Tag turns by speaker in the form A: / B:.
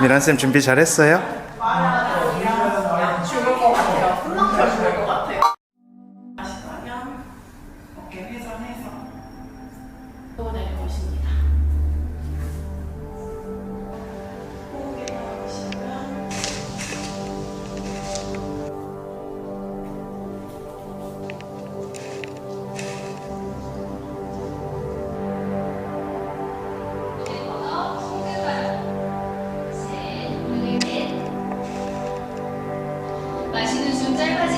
A: 미란 쌤 준비 잘했어요?
B: 마시는 숨 짧아지